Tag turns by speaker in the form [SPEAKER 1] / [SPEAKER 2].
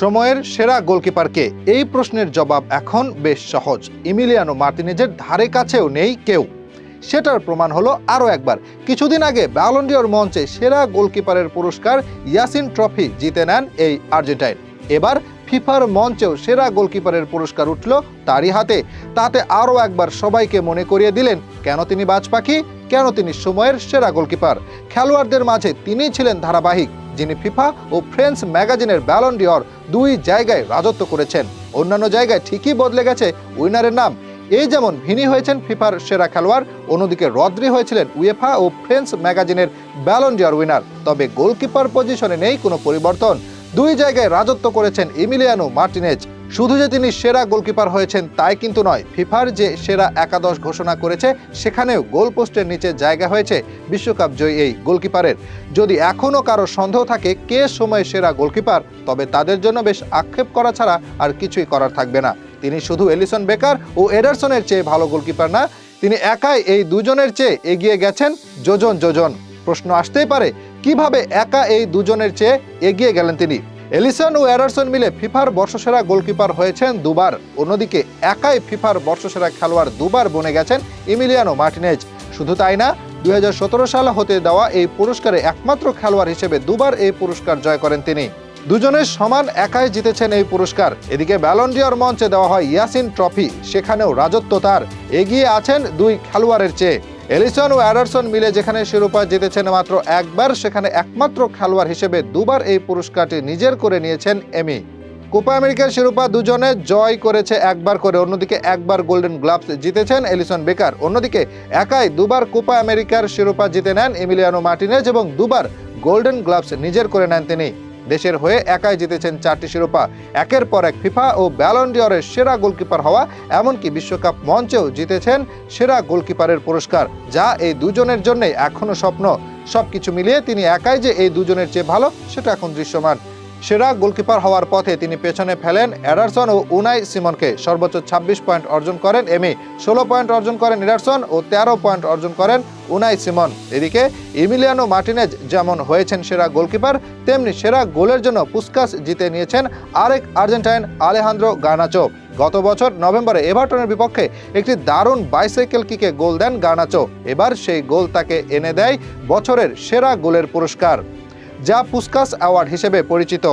[SPEAKER 1] সময়ের সেরা গোলকিপারকে এই প্রশ্নের জবাব এখন বেশ সহজ। ইমিলিয়ানো মার্টিনেজের ধারে কাছেও নেই কেউ। সেটার প্রমাণ হলো আরও একবার। কিছুদিন আগে ব্যালন্ডিওর মঞ্চে সেরা গোলকিপারের পুরস্কার ইয়াসিন ট্রফি জিতে নেন এই আর্জেন্টাইন। এবার ফিফার মঞ্চেও সেরা গোলকিপারের পুরস্কার উঠল তারই হাতে। তাতে আরও একবার সবাইকে মনে করিয়ে দিলেন, কেন তিনি বাজ পাখি কেন তিনি সময়ের সেরা গোলকিপার। খেলোয়াড়দের মাঝে তিনিই ছিলেন ধারাবাহিক। যিনি ফিফা ও ফ্রেন্স ম্যাগাজিনের ব্যালন ডিওর দুই জায়গায় রাজত্ব করেছেন। অন্যান্য জায়গায় ঠিকই বদলে গেছে উইনারের নাম। এই যেমন ভিনি হয়েছেন ফিফার সেরা খেলোয়াড়, অন্যদিকে রদ্রি হয়েছিলেন উয়েফা ও ফ্রেন্স ম্যাগাজিনের ব্যালন ডিওর উইনার। তবে গোলকিপার পজিশনে নেই কোনো পরিবর্তন। দুই জায়গায় রাজত্ব করেছেন ইমিলিয়ানো মার্টিনেজ। শুধু যে তিনি সেরা গোলকিপার হয়েছেন তাই কিন্তু নয়, ফিফার যে সেরা একাদশ ঘোষণা করেছে, সেখানেও গোল পোস্টের নিচে জায়গা হয়েছে বিশ্বকাপ জয়ী এই গোলকিপারের। যদি এখনও কারও সন্দেহ থাকে কে সময় সেরা গোলকিপার, তবে তাদের জন্য বেশ আক্ষেপ করা ছাড়া আর কিছুই করার থাকবে না। তিনি শুধু এলিসন বেকার ও এডারসনের চেয়ে ভালো গোলকিপার না, তিনি একাই এই দুজনের চেয়ে এগিয়ে গেছেন। যোজন যোজন, প্রশ্ন আসতেই পারে, কীভাবে একা এই দুজনের চেয়ে এগিয়ে গেলেন তিনি? এলিসন ও অ্যাডারসন মিলে ফিফার বর্ষসেরা গোলকিপার হয়েছেন দুবার। অন্যদিকে একাই ফিফার বর্ষসেরা খেলোয়াড় দুবার বনে গেছেন ইমিলিয়ানো মার্টিনেজ। শুধু তাই না, দুই সাল হতে দেওয়া এই পুরস্কারে একমাত্র খেলোয়াড় হিসেবে দুবার এই পুরস্কার জয় করেন তিনি। দুজনের সমান একাই জিতেছেন এই পুরস্কার। এদিকে ব্যালন্ডিয়র মঞ্চে দেওয়া হয় ইয়াসিন ট্রফি, সেখানেও রাজত্ব তার। এগিয়ে আছেন দুই খেলোয়াড়ের চেয়ে। এলিসন ও অ্যাডারসন মিলে যেখানে শিরোপা জিতেছেন মাত্র একবার, সেখানে একমাত্র খেলোয়াড় হিসেবে দুবার এই পুরস্কারটি নিজের করে নিয়েছেন এমি। কোপা আমেরিকার শিরোপা দুজনে জয় করেছে একবার করে, অন্যদিকে একবার গোল্ডেন গ্লাভস জিতেছেন এলিসন বেকার, অন্যদিকে একাই দুবার কোপা আমেরিকার শিরোপা জিতে নেন এমিলিয়ানো মার্টিনেজ এবং দুবার গোল্ডেন গ্লাভস নিজের করে নেন তিনি। দেশের হয়ে একাই জিতেছেন চারটি শিরোপা। একের পর এক ফিফা ও ব্যালন্ডিয়রের সেরা গোলকিপার হওয়া, এমনকি বিশ্বকাপ মঞ্চেও জিতেছেন সেরা গোলকিপারের পুরস্কার, যা এই দুজনের জন্যে এখনও স্বপ্ন। সব কিছু মিলিয়ে তিনি একাই যে এই দুজনের চেয়ে ভালো, সেটা এখন দৃশ্যমান। সেরা গোলকিপার হওয়ার পথে তিনি পেছনে ফেলেন অ্যাডারসন ও উনাই সিমনকে। সর্বোচ্চ ২৬ পয়েন্ট অর্জন করেন এমি, ষোলো পয়েন্ট অর্জন করেন এডারসন ও তেরো পয়েন্ট অর্জন করেন উনাই সিমন। এদিকে ইমিলিয়ানো মার্টিনেজ যেমন হয়েছেন সেরা গোলকিপার, তেমনি সেরা গোলের জন্য পুস্কাস জিতে নিয়েছেন আরেক আর্জেন্টাইন আলেহান্দ্রো গার্নাচো। গত বছর নভেম্বরে এভারটনের বিপক্ষে একটি দারুণ বাইসাইকেল কিকে গোল দেন গার্নাচো। এবার সেই গোল তাকে এনে দেয় বছরের সেরা গোলের পুরস্কার। যা পুস্কাস অ্যাওয়ার্ড হিসেবে পরিচিত।